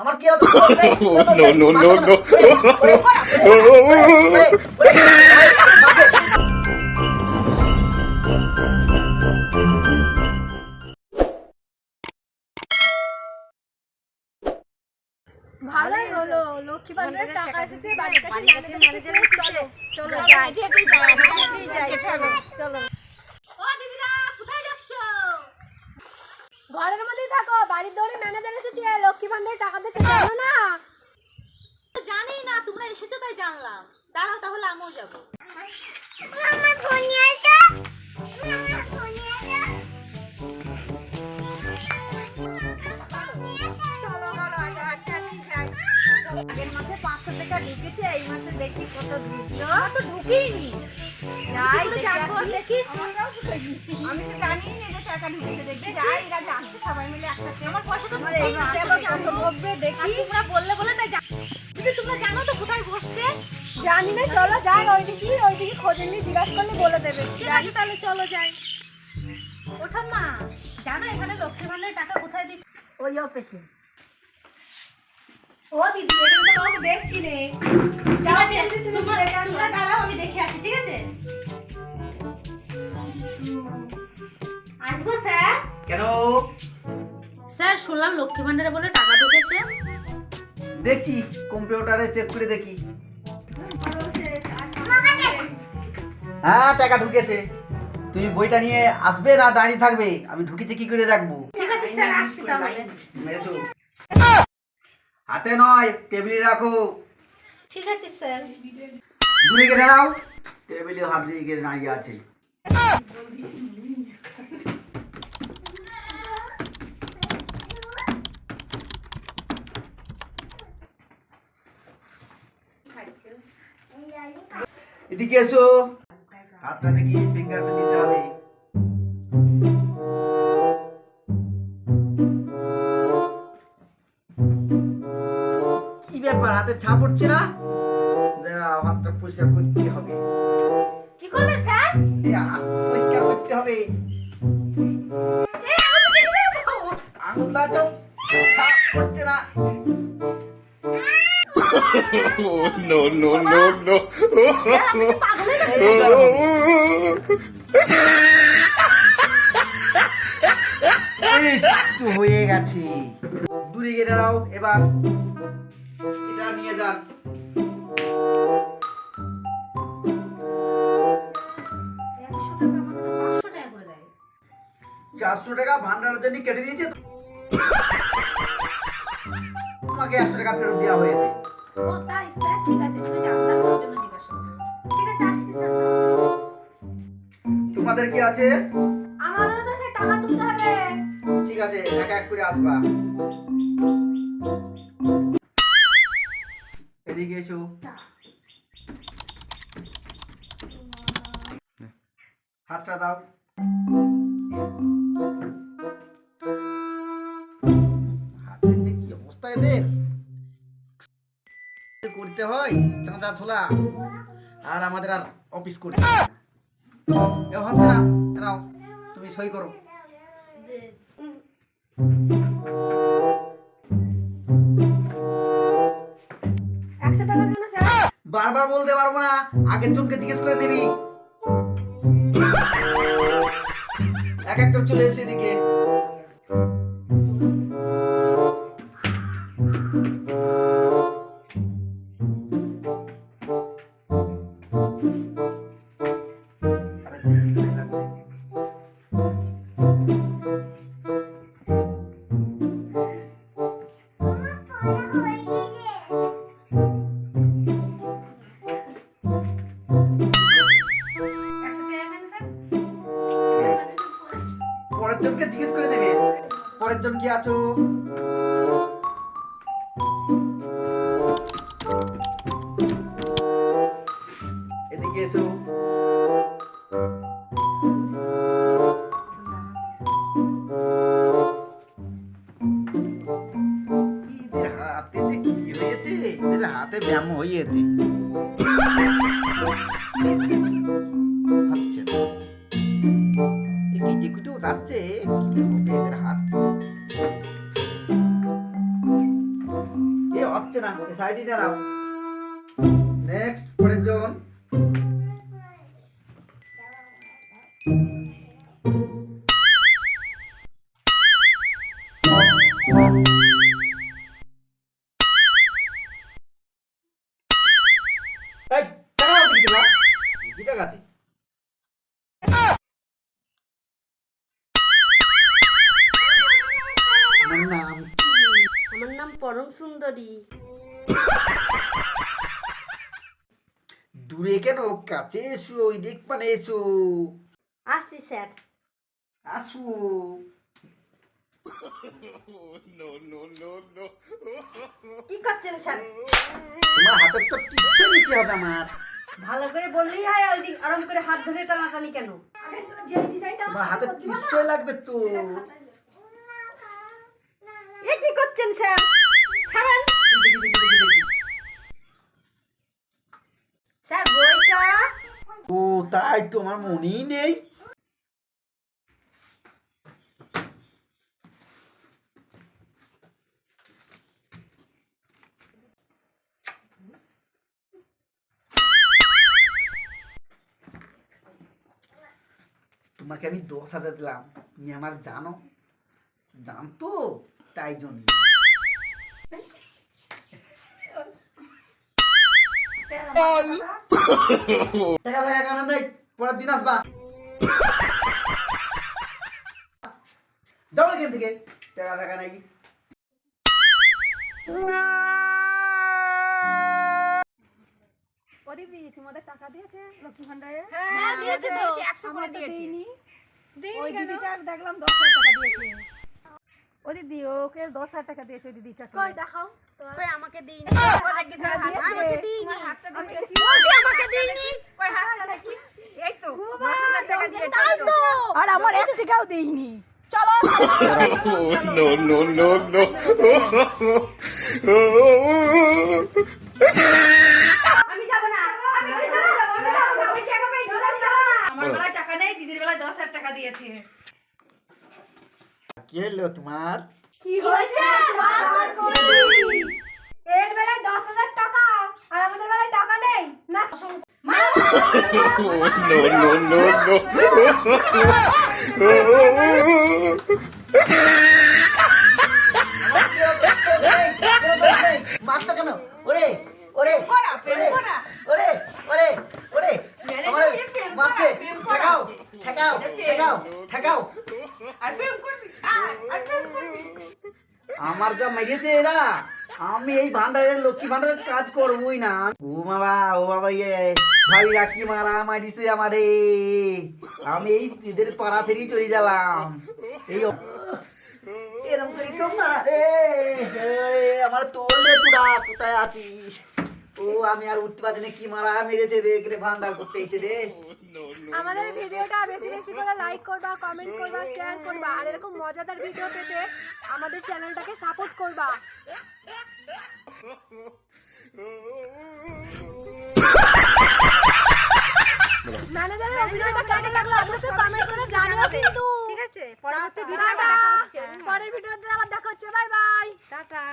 আমার কি হতো. ভালোই হলো লক্ষ্মী ভান্ডারের টাকা এসেছে বাড়ির কাছে ম্যানেজার এসেছে চলো চলো চলো, যাই যাই, হেঁটে হেঁটেই যাই চলো চলো ও দিদিরা কোথায় যাচ্ছ ঘরের মধ্যেই থাকো বাড়ির দৌড়ে ম্যানেজার এসেছে লক্ষ্মী ভান্ডারের টাকা দিতে জানো না? জানি না তোমরা এসেছ তাই জানলাম। দাঁড়াও তাহলে আমিও যাব। আমার ফোন নিয়ে আসো আমার ফোন নিয়ে আসো চলো চলো আজ হাঁটতে হাঁটতে যাই আগের মাসে পাঁচশো টাকা ঢুকেছে এই মাসে দেখি কত ঢুকলো। তো ঢুকিনি আমি তো জানি না যে টাকা ঢুকেছে দেখি যাই এরা জানতে সবাই মিলে একসাথে। আমার পয়সা তো আমার এই মাসে আবার কত ঢুকবে আর দেখি। তোমরা বললে বলে তাই জান- তোমরা জানো তো কোথায় বসছে? জানি না চলো যাই ওইদিকে ওইদিকে খোঁজে নিয়ে জিজ্ঞাসা করলে বলে দেবে। ঠিক আছে তাহলে চলো যাই। ওঠাম মা। জানো এখানে লক্ষ্মী ভান্ডারের টাকা কোথায় দিচ্ছি? ওই অফিসে ও দিদি এটা তো দেখছি রে। ঠিক আছে তোমরা তোমরা দাঁড়াও আমি দেখে আসি ঠিক আছে? আসব স্যার? কেন? স্যার শুনলাম লক্ষ্মী ভান্ডারে বলে টাকা ঢুকেছে। দেখছি কম্পিউটারে চেক করে দেখি। হ্যাঁ টাকা ঢুকেছে। তুমি বইটা নিয়ে আসবে না দাঁড়িয়ে থাকবে? আমি ঢুকেছে কি করে দেখব? ঠিক আছে স্যার আসছি তাহলে। হাতে নয় টেবিলে রাখো। ঠিক আছে স্যার। দূরে গিয়ে দাঁড়াও। টেবিলে হাত দিয়ে গিয়ে দাঁড়িয়ে আছে। এদিকে এসো। হাতটা দেখি ফিঙ্গারপ্রিন্ট দিতে হবে। ব্যাপার হাতে ছাপ উঠছে না? হাতটা পরিষ্কার করতে হবে। কি করবে স্যার? পরিষ্কার করতে হবে। আঙুল দাও তো ছাপ উঠছে না। No, no, no, হয়ে গেছে। দূরে গিয়ে দাঁড়াও এবার এটা নিয়ে যান চারশো টাকা ভান্ডারের জন্য কেটে দিয়েছে তোমাকে একশো টাকা ফেরত দেওয়া হয়েছে। ও তাই স্যার ঠিক আছে তুমি জানতাম না, জন্য জিজ্ঞাসা ঠিক আছে আসছি স্যার। তোমাদের কি আছে? আমারও তো সে টাকা তুলতে হবে। ঠিক আছে এক এক করে আসবা। এসো হাতটা দাও হাতের যে কি অবস্থা এদের করতে হয় চাঁদা ছোলা আর আমাদের আর অফিস করতে হচ্ছে না তুমি সই করো বারবার বলতে পারব না আগের জনকে জিজ্ঞেস করে দিবি এক একটা চলে এসে এদিকে। আছো? এদিকে এসো। হাতে হাতে ব্যায়াম হয়েছে। না ওকে সাইডে দাঁড়াও নেক্সট পরের জন। এই, আমার নাম পরম সুন্দরী। দূরে কেন? কাছে এসো ওই দিক মানে এসো স্যার। আসো। No. কি করছেন স্যার? তোমার হাতের তো কিচ্ছু নিতে হবে আমার। ভালো করে বললেই হয় ওই দিক আরাম করে হাত ধরে টানাটানি কেন? তোমার হাতের কিচ্ছু লাগবে তো। এ কি করছেন স্যার? ছাড়েন। তাই তো, আমার মনেই নেই। তোমাকে আমি দশ হাজার দিলাম। তুমি আমার জানো? জানতো? তাই জন্য। টাকা টাকা কেন দেয় পরের দিন আসবা যাও এখান থেকে টাকা টাকা নাই ও তোমাদের টাকা দিয়েছে লক্ষ্মী ভান্ডারে হ্যাঁ দিয়েছে তো একশো করে দিয়েছি দিইনি কেন? দেখলাম দশ হাজার টাকা দিয়েছে। ও দিদি ওকে দশ হাজার টাকা দিয়েছে দিদিটা কই দেখাও কই আমাকে দিই আমাকে দিইনি। বলছি আমাকে দিইনি। কই হাতটা দেখি এই তো দশ হাজার টাকা দিয়ে তাই তো। আর আমার এক টাকাও দেইনি। চলো no, no, no, no. আমি যাব না আমি আমি যাব না আমি যাব না আমি টাকা পাই? আমি যাব না আমার বেলায় টাকা নেই দিদির বেলায় দশ হাজার টাকা দিয়েছে। কি হলো তোমার কি হয়েছে এর বেলায় দশ হাজার টাকা আর আমাদের বেলায় টাকা নেই না কেন ওরে ওরে ওরে আমার ঠেকাও ঠেকাও ঠেকাও ঠেকাও আর প্রেম করবি আর আর প্রেম করবি আমার যা মেরেছে এরা, আমি এই ভান্ডারের লক্ষ্মী ভান্ডারের কাজ করবই না। ও বাবা ও বাবা ইয়ে ভাবিরা কি মারা মারিছে আমারে। আমি এই এদের পাড়া ছেড়েই চলে গেলাম এই আমি আর উঠতে পারছি না, কি মারা মেরেছে রে, ভান্ডার করতে এসে রে। আমাদের ভিডিওটা বেশি বেশি করে লাইক করবা কমেন্ট করবা শেয়ার করবা আর এরকম মজাদার ভিডিও পেতে আমাদের চ্যানেলটাকে সাপোর্ট করবা। ম্যানেজারের অভিনয়টা কেমন লাগল অবশ্যই কমেন্ট করে জানিও কিন্তু। ঠিক আছে পরবর্তী। ভিডিওটা দেখা হচ্ছে। পরের ভিডিওতে আবার দেখা হচ্ছে। Bye bye tata.